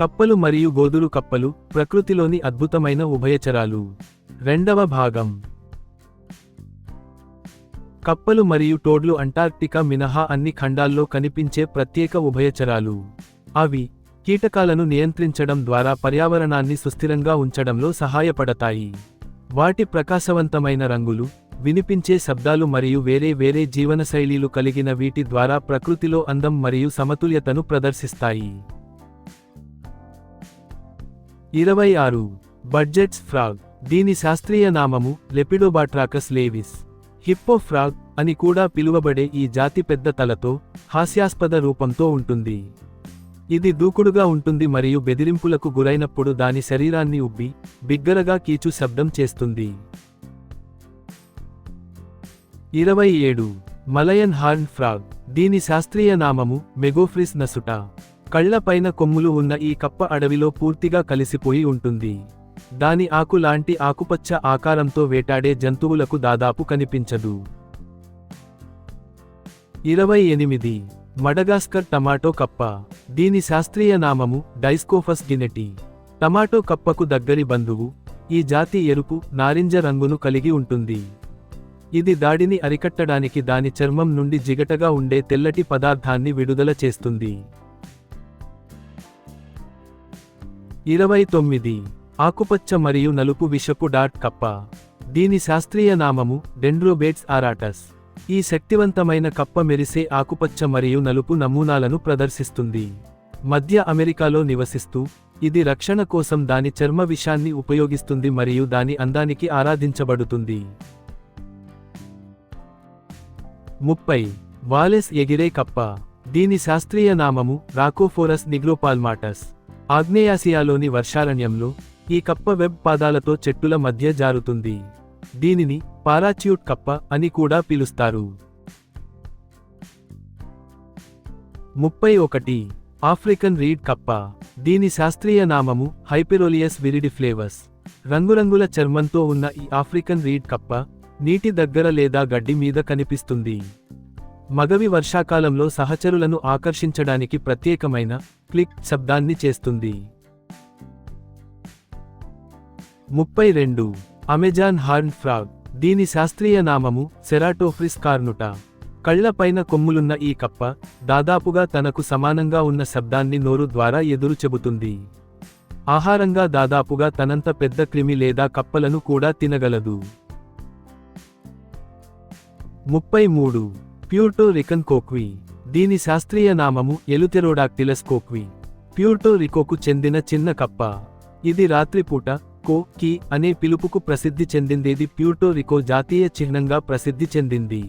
కప్పలు మరియు గోధులు కప్పలు ప్రకృతిలోని అద్భుతమైన ఉభయచరాలు. రెండవ భాగం. కప్పలు మరియు టోడ్లు అంటార్క్టికా మినహా అన్ని ఖండాల్లో కనిపించే ప్రత్యేక ఉభయచరాలు. అవి కీటకాలను నియంత్రించడం ద్వారా పర్యావరణాన్ని సుస్థిరంగా ఉంచడంలో సహాయపడతాయి. వాటి ప్రకాశవంతమైన రంగులు వినిపించే శబ్దాలు మరియు వేరే వేరే జీవనశైలీలు కలిగిన వీటి ద్వారా ప్రకృతిలో అందం మరియు సమతుల్యతను ప్రదర్శిస్తాయి. ఇరవై ఆరు బడ్జెట్స్ ఫ్రాగ్. దీని శాస్త్రీయ నామము లెపిడోబాట్రాకస్ లేవిస్. హిప్పో ఫ్రాగ్ అని కూడా పిలువబడే ఈ జాతి పెద్ద తలతో హాస్యాస్పద రూపంతో ఉంటుంది. ఇది దూకుడుగా ఉంటుంది మరియు బెదిరింపులకు గురైనప్పుడు దాని శరీరాన్ని ఉబ్బి బిగ్గరగా కీచు శబ్దం చేస్తుంది. ఇరవై ఏడు మలయన్ హార్న్ ఫ్రాగ్. దీని శాస్త్రీయ నామము మెగోఫ్రిస్ నసుట. కళ్ళపైన కొమ్ములు ఉన్న ఈ కప్ప అడవిలో పూర్తిగా కలిసిపోయి ఉంటుంది. దాని ఆకు లాంటి ఆకుపచ్చ ఆకారంతో వేటాడే జంతువులకు దాదాపు కనిపించదు. ఇరవై ఎనిమిది. మడగాస్కర్ టమాటో కప్ప. దీని శాస్త్రీయ నామము డైస్కోఫస్ గినెటి. టమాటో కప్పకు దగ్గరి బంధువు ఈ జాతి ఎరుపు నారింజ రంగును కలిగి ఉంటుంది. ఇది దాడిని అరికట్టడానికి దాని చర్మం నుండి జిగటగా ఉండే తెల్లటి పదార్థాన్ని విడుదల చేస్తుంది. ఇరవై తొమ్మిది ఆకుపచ్చ మరియు నలుపు విషపు డాట్ కప్ప. దీని శాస్త్రీయ నామము డెండ్రోబేట్స్ ఆరాటస్. ఈ శక్తివంతమైన కప్ప మెరిసే ఆకుపచ్చ మరియు నలుపు నమూనాలను ప్రదర్శిస్తుంది. మధ్య అమెరికాలో నివసిస్తూ ఇది రక్షణ కోసం దాని చర్మ విషాన్ని ఉపయోగిస్తుంది మరియు దాని అందానికి ఆరాధించబడుతుంది. ముప్పై. వాలెస్ ఎగిరే కప్ప. దీని శాస్త్రీయ నామము రాకోఫోరస్ నిగ్రోపాల్మాటస్. ఆగ్నేయాసియాలోని వర్షారణ్యంలో ఈ కప్ప వెబ్ పాదాలతో చెట్టుల మధ్య జారుతుంది. దీనిని పారాచ్యూట్ కప్ప అని కూడా పిలుస్తారు. ముప్పై ఒకటి. ఆఫ్రికన్ రీడ్ కప్ప. దీని శాస్త్రీయ నామము హైపెరోలియస్ విరిడి ఫ్లేవర్స్ రంగురంగుల చర్మంతో ఉన్న ఈ ఆఫ్రికన్ రీడ్ కప్ప నీటి దగ్గర లేదా గడ్డి మీద కనిపిస్తుంది. మగవి వర్షాకాలంలో సహచరులను ఆకర్షించడానికి ప్రత్యేకమైన క్లిక్ శబ్దాన్ని చేస్తుంది. ముప్పై రెండు. Amazon horn frog. దీని శాస్త్రీయ నామము సెరాటోఫ్రిస్ కార్నుట. కళ్ళపైన కొమ్ములున్న ఈ కప్ప దాదాపుగా తనకు సమానంగా ఉన్న శబ్దాన్ని నోరు ద్వారా ఎదురు చెబుతుంది. ఆహారంగా దాదాపుగా తనంత పెద్ద క్రిమి లేదా కప్పలను కూడా తినగలదు. ముప్పై మూడు. Puerto Rican coqui. దీని శాస్త్రీయ నామము ఎలుతెరోడాక్టిలస్ కోక్వి ప్యూర్టో రికోకు చెందిన చిన్న కప్ప. ఇది రాత్రిపూట కో కి అనే పిలుపుకు ప్రసిద్ధి చెందిందేది. ప్యూర్టో రికో జాతీయ చిహ్నంగా ప్రసిద్ధి చెందింది.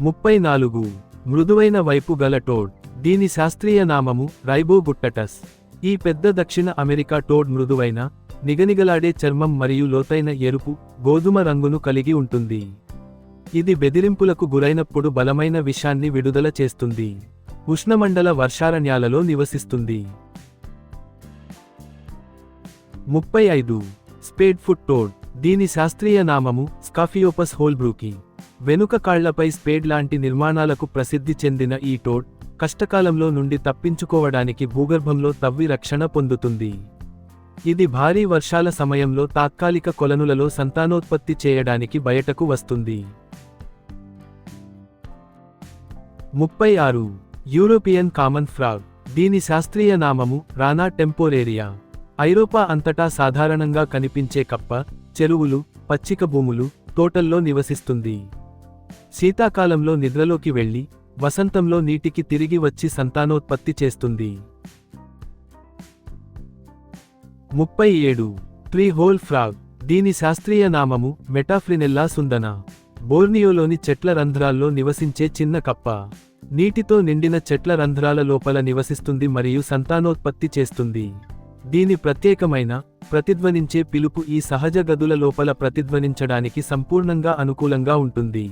ముప్పై నాలుగు మృదువైన వైపు గల టోడ్. దీని శాస్త్రీయ నామము రైబోగుట్టటస్. ఈ పెద్ద దక్షిణ అమెరికా టోడ్ మృదువైన నిగనిగలాడే చర్మం మరియు లోతైన ఎరుపు గోధుమ రంగును కలిగి ఉంటుంది. ఇది బెదిరింపులకు గురైనప్పుడు బలమైన విషాన్ని విడుదల చేస్తుంది. ఉష్ణమండల వర్షారణ్యాలలో నివసిస్తుంది. ముప్పై ఐదు. Spadefoot toad. దీని శాస్త్రీయ నామము స్కాఫియోపస్ హోల్బ్రూకి. వెనుక కాళ్ళపై స్పేడ్ లాంటి నిర్మాణాలకు ప్రసిద్ధి చెందిన ఈ టోడ్ కష్టకాలంలో నుండి తప్పించుకోవడానికి భూగర్భంలో తవ్వి రక్షణ పొందుతుంది. ఇది భారీ వర్షాల సమయంలో తాత్కాలిక కొలనులలో సంతానోత్పత్తి చేయడానికి బయటకు వస్తుంది. ముప్పై ఆరు. యూరోపియన్ కామన్ ఫ్రాగ్ దీని శాస్త్రీయ నామము రానా టెంపోరేరియా. ఐరోపా అంతటా సాధారణంగా కనిపించే కప్ప చెరువులు పచ్చిక భూములు తోటల్లో నివసిస్తుంది. శీతాకాలంలో నిద్రలోకి వెళ్ళి వసంతంలో నీటికి తిరిగి వచ్చి సంతానోత్పత్తి చేస్తుంది. ముప్పై ఏడు. త్రీ హోల్ ఫ్రాగ్ దీని శాస్త్రీయ నామము మెటాఫ్రినెల్లా సుందన. బోర్నియోలోని చెట్ల రంధ్రాల్లో నివసించే చిన్న కప్ప. నీటితో నిండిన చెట్ల రంధ్రాల లోపల నివసిస్తుంది మరియు సంతానోత్పత్తి చేస్తుంది. దీని ప్రత్యేకమైన ప్రతిధ్వనించే పిలుపు ఈ సహజ గదుల లోపల ప్రతిధ్వనించడానికి సంపూర్ణంగా అనుకూలంగా ఉంటుంది.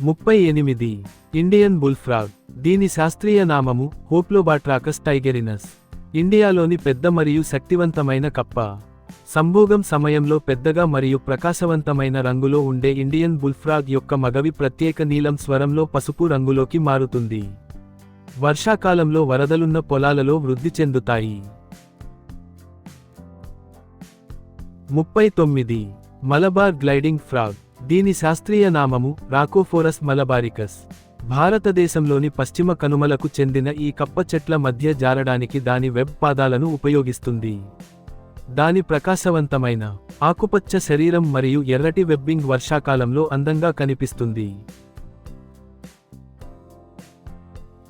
ముప్పై ఎనిమిది. Indian bullfrog. దీని శాస్త్రీయ నామము హోప్లోబాట్రాకస్ టైగెరినస్. ఇండియాలోని పెద్ద మరియు శక్తివంతమైన కప్ప. సంభోగం సమయంలో పెద్దగా మరియు ప్రకాశవంతమైన రంగులో ఉండే ఇండియన్ బుల్ఫ్రాగ్ యొక్క మగవి ప్రత్యేక నీలం స్వరంలో పసుపు రంగులోకి మారుతుంది. వర్షాకాలంలో వరదలున్న పొలాలలో వృద్ధి చెందుతాయి. ముప్పై తొమ్మిది. Malabar gliding frog. దీని శాస్త్రీయ నామము రాకోఫోరస్ మలబారికస్. భారతదేశంలోని పశ్చిమ కనుమలకు చెందిన ఈ కప్ప చెట్ల మధ్య జారడానికి దాని వెబ్ పాదాలను ఉపయోగిస్తుంది. దాని ప్రకాశవంతమైన ఆకుపచ్చ శరీరం మరియు ఎర్రటి వెబ్బింగ్ వర్షాకాలంలో అందంగా కనిపిస్తుంది.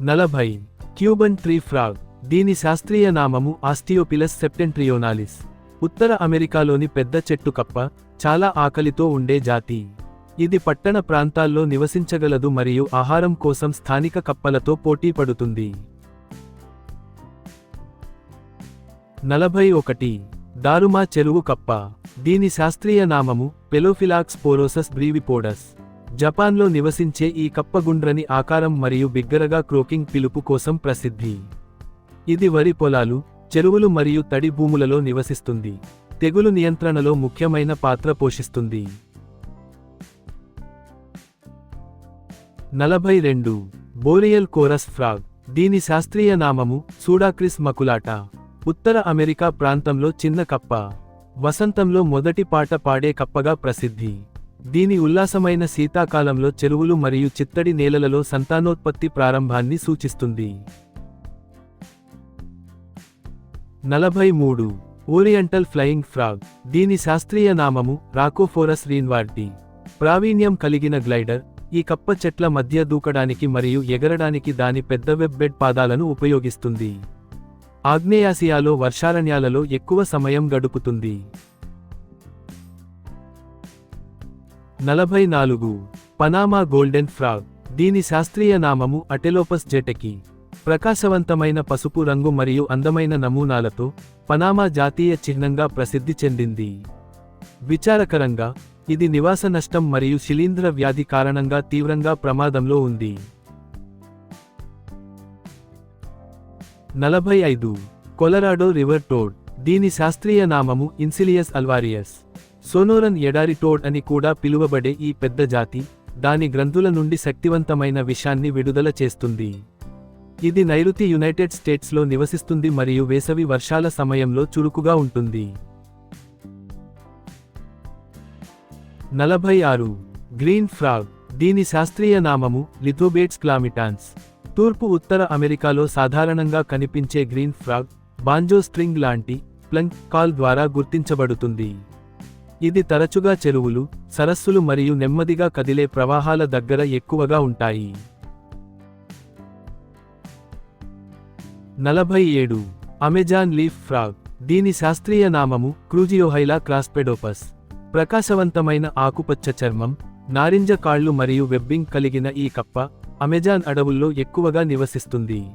నలభై క్యూబన్ ట్రీ ఫ్రాగ్ దీని శాస్త్రీయ నామము ఆస్టియోపిలస్ సెప్టెంట్రియోనాలిస్. ఉత్తర అమెరికాలోని పెద్ద చెట్టు కప్ప చాలా ఆకలితో ఉండే జాతి. ఇది పట్టణ ప్రాంతాల్లో నివసించగలదు మరియు ఆహారం కోసం స్థానిక కప్పలతో పోటీ పడుతుంది. నలభై ఒకటి దారుమా చెరువు కప్ప. దీని శాస్త్రీయ నామము పెలోఫిలాక్స్ పోరోసస్ బ్రీవిపోడస్. జపాన్లో నివసించే ఈ కప్ప గుండ్రని ఆకారం మరియు బిగ్గరగా క్రోకింగ్ పిలుపు కోసం ప్రసిద్ధి. ఇది వరి పొలాలు చెరువులు మరియు తడి భూములలో నివసిస్తుంది. తెగులు నియంత్రణలో ముఖ్యమైన పాత్ర పోషిస్తుంది. నలభై రెండు. Boreal chorus frog. దీని శాస్త్రీయ నామము సూడాక్రిస్ మకులాటా. ఉత్తర అమెరికా ప్రాంతంలో చిన్న కప్ప. వసంతంలో మొదటి పాట పాడే కప్పగా ప్రసిద్ధి. దీని ఉల్లాసమైన శీతాకాలంలో చెరువులు మరియు చిత్తడి నేలలలో సంతానోత్పత్తి ప్రారంభాన్ని సూచిస్తుంది. నలభై మూడు ఓరియంటల్ ఫ్లయింగ్ ఫ్రాగ్. దీని శాస్త్రీయ నామము రాకోఫోరస్ రీన్వార్టీ. ప్రావీణ్యం కలిగిన గ్లైడర్ ఈ కప్ప చెట్ల మధ్య దూకడానికి మరియు ఎగరడానికి దాని పెద్ద వెబ్బెడ్ పాదాలను ఉపయోగిస్తుంది. ఆగ్నేయాసియాలో వర్షారణ్యాలలో ఎక్కువ సమయం గడుపుతుంది. నలభై నాలుగు పనామా గోల్డెన్ ఫ్రాగ్. దీని శాస్త్రీయ నామము అటెలోపస్ జెటకి. ప్రకాశవంతమైన పసుపు రంగు మరియు అందమైన నమూనాలతో పనామా జాతీయ చిహ్నంగా ప్రసిద్ధి చెందింది. విచారకరంగా ఇది నివాస నష్టం మరియు శిలీంధ్ర వ్యాధి కారణంగా తీవ్రంగా ప్రమాదంలో ఉంది. నలభై ఐదు. Colorado river toad. దీని శాస్త్రీయ నామము ఇన్సిలియస్ అల్వారియస్. సోనోరన్ ఎడారి టోడ్ అని కూడా పిలువబడే ఈ పెద్ద జాతి దాని గ్రంథుల నుండి శక్తివంతమైన విషాన్ని విడుదల చేస్తుంది. ఇది నైరుతి యునైటెడ్ స్టేట్స్లో నివసిస్తుంది మరియు వేసవి వర్షాల సమయంలో చురుకుగా ఉంటుంది. నలభై ఆరు. Green frog. దీని శాస్త్రీయ నామము లిథోబేట్స్ క్లామిటాన్స్. తూర్పు ఉత్తర అమెరికాలో సాధారణంగా కనిపించే గ్రీన్ ఫ్రాగ్ బాంజో స్ట్రింగ్ లాంటి ప్లంక్ కాల్ ద్వారా గుర్తించబడుతుంది. ఇది తరచుగా చెరువులు సరస్సులు మరియు నెమ్మదిగా కదిలే ప్రవాహాల దగ్గర ఎక్కువగా ఉంటాయి. నలభై ఏడు. Amazon leaf frog. దీని శాస్త్రీయ నామము క్రూజియోహైలా క్రాస్పెడోపస్. ప్రకాశవంతమైన ఆకుపచ్చ చర్మం నారింజ కాళ్ళు మరియు వెబ్బింగ్ కలిగిన ఈ కప్ప అమెజాన్ అడవుల్లో ఎక్కువగా నివసిస్తుంది.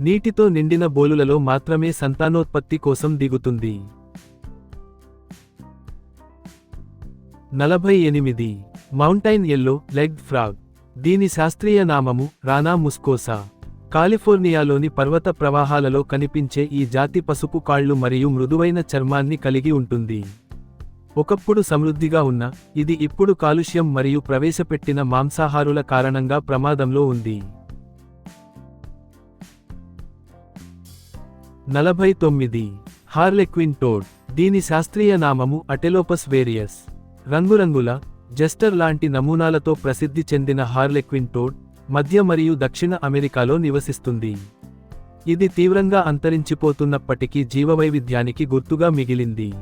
నీటితో నిండిన బోలులలో మాత్రమే సంతానోత్పత్తి కోసం దిగుతుంది. నలభై ఎనిమిది. Mountain yellow leg frog. దీని శాస్త్రీయ నామము రానా ముస్కోసా. కాలిఫోర్నియాలోని పర్వత ప్రవాహాలలో కనిపించే ఈ జాతి పసుపు కాళ్ళు మరియు మృదువైన చర్మాన్ని కలిగి ఉంటుంది. ఒకప్పుడు సమృద్ధిగా ఉన్న ఇది ఇప్పుడు కాలుష్యం మరియు ప్రవేశపెట్టిన మాంసాహారుల కారణంగా ప్రమాదంలో ఉంది. నలభై తొమ్మిది. హార్లెక్విన్ టోడ్ దీని శాస్త్రీయ నామము అటెలోపస్ వేరియస్. రంగురంగుల జెస్టర్ లాంటి నమూనాలతో ప్రసిద్ధి చెందిన హార్లెక్విన్ టోడ్ మధ్య మరియు దక్షిణ అమెరికాలో నివసిస్తుంది. ఇది తీవ్రంగా అంతరించిపోతున్నప్పటికీ జీవవైవిధ్యానికి గుర్తుగా మిగిలింది.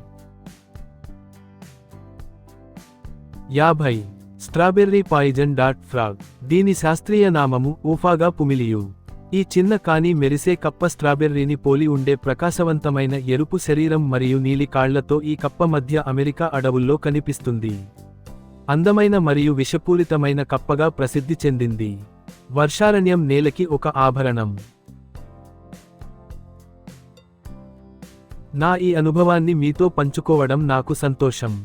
యాభై. Strawberry poison dot frog. దీని శాస్త్రీయ నామము ఊఫాగా పుమిలియు. ఈ చిన్న కానీ మెరిసే కప్ప స్ట్రాబెర్రీని పోలి ఉండే ప్రకాశవంతమైన ఎరుపు శరీరం మరియు నీలి కాళ్ళతో ఈ కప్ప మధ్య అమెరికా అడవుల్లో కనిపిస్తుంది. అందమైన మరియు విషపూరితమైన కప్పగా ప్రసిద్ధి చెందింది. వర్షారణ్యం నేలకి ఒక ఆభరణం. నా ఈ అనుభవాన్ని మీతో పంచుకోవడం నాకు సంతోషం.